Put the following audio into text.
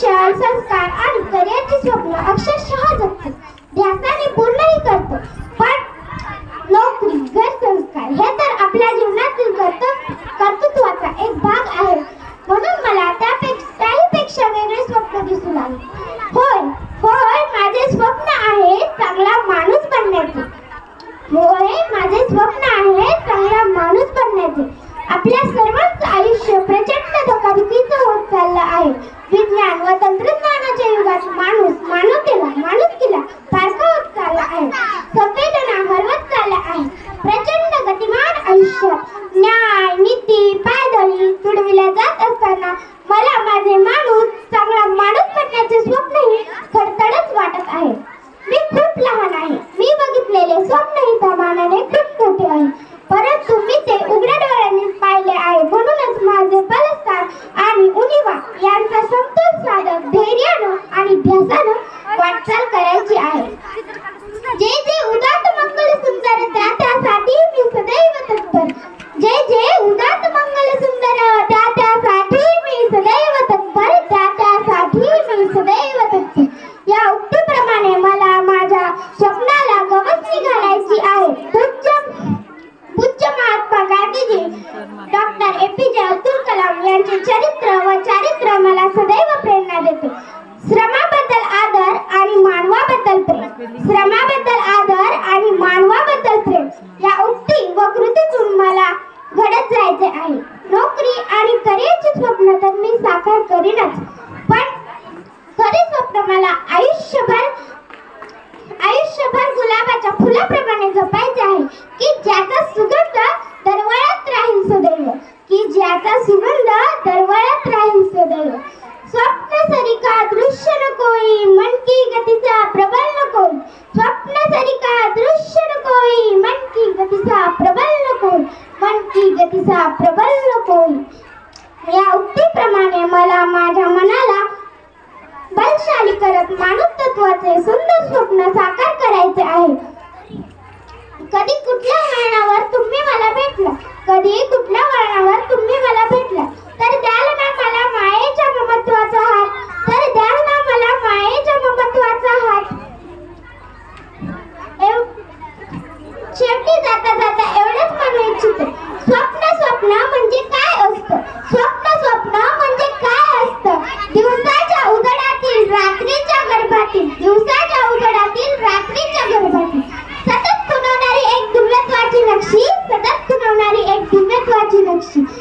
शिक्षण संस्कार आणि करिअरचे स्वप्न अक्षरशः जगतात ध्यासाने पूर्णही करतो. पण नोकरी घर संस्कार हे तर आपल्या जीवनातील कर्तव्य कर्तृत्वाचा एक भाग आहे. म्हणून मला त्याही पेक्षा वेगळे स्वप्न दिसू लागले. होय होय माझे स्वप्न आहे चांगला माणूस बनण्याचे. होय माझे स्वप्न आहे चांगला माणूस बनण्याचे. आपल्या सर्वांचं आयुष्य प्रचंड आहे विज्ञान व तंत्रज्ञानाच्या युगात माणूस मानवतेला माणुसकीला पारखवत चालला आहे. संवेदना हरवत चालला आहे प्रचंड गतिमान आयुष्य. न्याय नीती पायदळी तुडविल्या जात असताना मला माझे मा मुनिवा यांचा समतोल साधक धैर्यानं आणि ध्यासानं वाटचाल करायची. वाढत जायचे आहे. नोकरी आणि करिअरचे स्वप्न तर मी साकार करीनच पण खरे स्वप्न मला आयुष्यभर मला प्रबल नको या उक्तीप्रमाणे मला माझ्या मनाला बलशाली करत मानव तत्वाचे सुंदर स्वप्न साकार sí.